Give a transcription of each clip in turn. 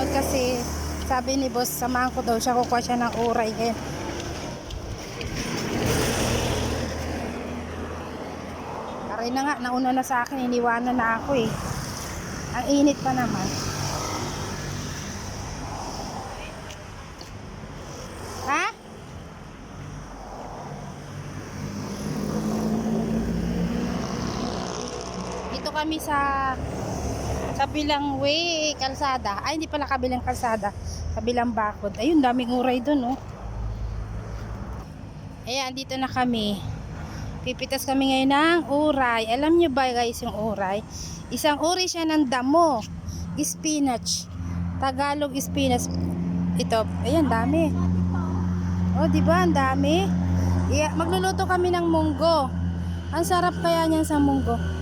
ngayon kasi sabi ni boss, samahan ko daw siya, kukuha siya ng uray ngayon. Aray na nga, nauna na sa akin, iniwanan na ako eh. Ang init pa naman. Ha? Dito kami sa kabilang way kalsada. Ay, hindi pala kabilang kalsada. Kabilang bakod. Ayun, daming uray doon, oh. Ayan, dito na kami. Pipitas kami ngayon ng uray. Alam nyo ba guys yung uray? Isang uri siya ng damo. Spinach. Tagalog spinach. Ito, ayan, dami. Oh, di ba? Ang dami. Yeah, magluluto kami ng munggo. Ang sarap kaya niyan sa munggo.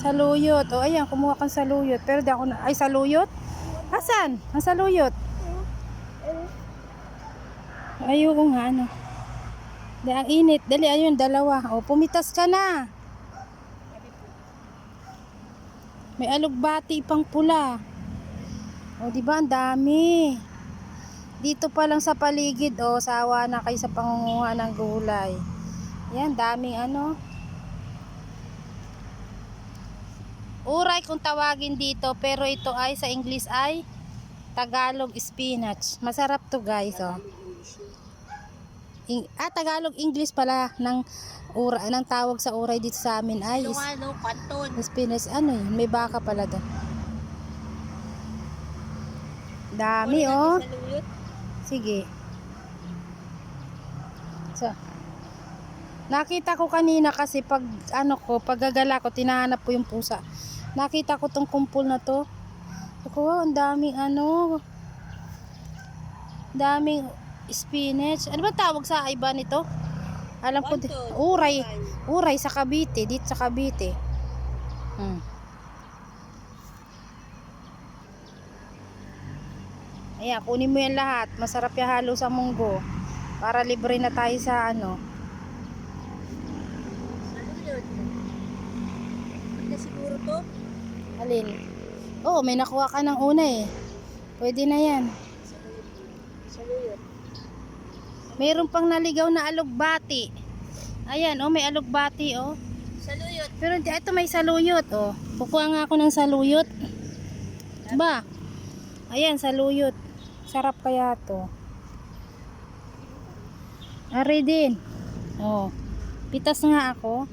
Saluyot. O, ayan, kumuha kang saluyot. Pero di ako na... Ay, saluyot? Asan? Ang saluyot? Ayoko nga, ano. Di, ang init. Dali, ayun, dalawa. O, pumitas ka na. May alugbati pang pula. O, di ba? Ang dami. Dito pa lang sa paligid, o, sawa na kayo sa pangunguha ng gulay. Yan, daming ano. Uray kung tawagin dito, pero ito ay sa English ay Tagalog spinach. Masarap to guys, oh. Ing- ah, Tagalog English pala ng ura ng tawag sa uray dito sa amin ay is- ano, spinach. Ano yun? May baka pala doon. Dami, oh. Sige. So, nakita ko kanina kasi pag ano ko, pag gagala ko, tinahanap ko yung pusa. Nakita ko tong kumpul na to. Ako, ang daming ano. Daming spinach. Ano ba tawag sa iba nito? Alam ko, uray. Uray sa Cavite, dito sa Cavite. Hmm. Ayan, kunin mo yan lahat. Masarap yung halo sa munggo. Para libre na tayo sa ano. Saluyot. Pag na siguro to, Alin? Oo, may nakuha ka ng una eh. Pwede na yan. Mayroon pang naligaw na alugbati. Ayan, oh, may alugbati, oh. Saluyot. Pero hindi, ito may saluyot, oh. Kukuha nga ako ng saluyot. Ba? Ayan, saluyot. Sarap kaya to. Ari din. Oh. Pitas nga ako.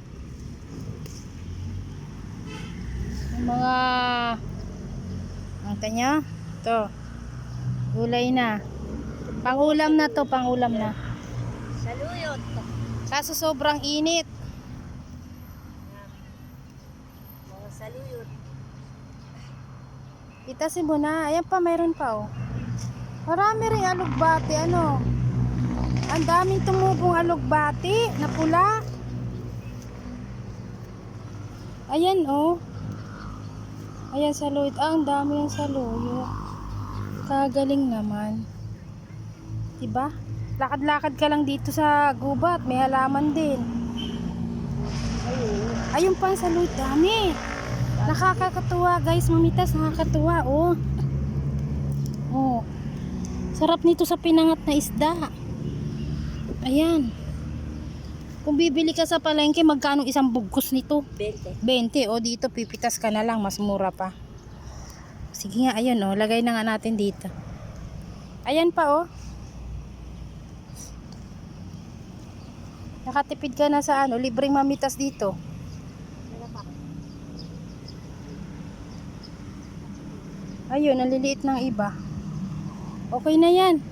Yung mga ang kanya. To. Gulay na. Pangulam na to, pangulam na. Saluyot. Kaso sobrang init. Mga saluyot. Itasin mo na. Ayan pa, mayroon pa oh. Marami rin alugbati. Ano? Ang daming tumubong alugbati na pula. Ayan oh. Ayan saluyot. Ah, ang dami ng saluyot. Kagaling naman. Diba? Lakad-lakad ka lang dito sa gubat. May halaman din. Ayun. Pa ang saluyot. Dami. Nakakatuwa guys, mamitas, nakakatuwa oh. Oh. Sarap nito sa pinangat na isda. Ayan. Kung bibili ka sa palengke, magkano isang bugkos nito? 20. 20. O dito, pipitas ka na lang, mas mura pa. Sige nga, ayan oh. Lagay na nga natin dito. Ayan pa oh. Nakatipid ka na sa ano, libreng mamitas dito. Ayun, ang liliit ng iba. Okay na yan.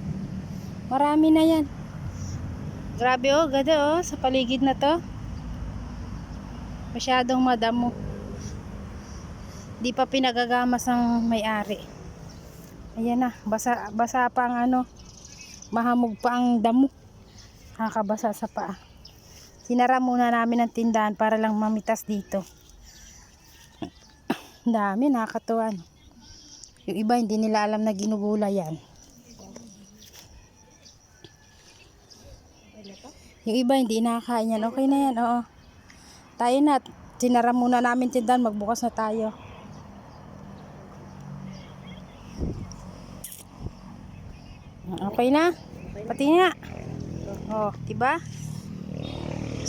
Marami na yan. Grabe oh, ganda oh, sa paligid na to. Masyadong madamo. Di pa pinagagamas ng may-ari. Ayan na, basa, basa pa ang ano, mahamog pa ang damo. Nakakabasa sa paa. Sinara muna namin ang tindahan para lang mamitas dito. Dami, nakakatuwa. no? Yung iba hindi nila alam na ginugula yan. Yung iba hindi nakakain yan. Okay na yan, oo. Tayo na. Sinara muna namin tindahan. Magbukas na tayo. Okay na? Pati nga. Oh, diba?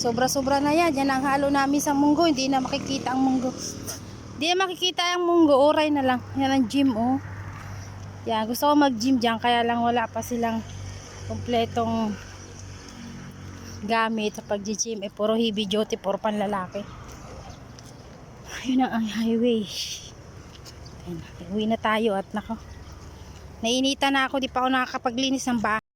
Sobra-sobra na yan. Yan ang halo namin sa munggo. Hindi na makikita ang munggo. Hindi na makikita ang munggo. Oray na lang. Yan ang gym, oh. Yan, gusto ko mag-gym dyan. Kaya lang wala pa silang kompletong gamit sa pag-gym. Eh, puro heavy duty, puro panlalaki. Ayun ang ang highway. Ayun, uwi na tayo at nako. Nainitan na ako, di pa ako nakakapaglinis ng bahay.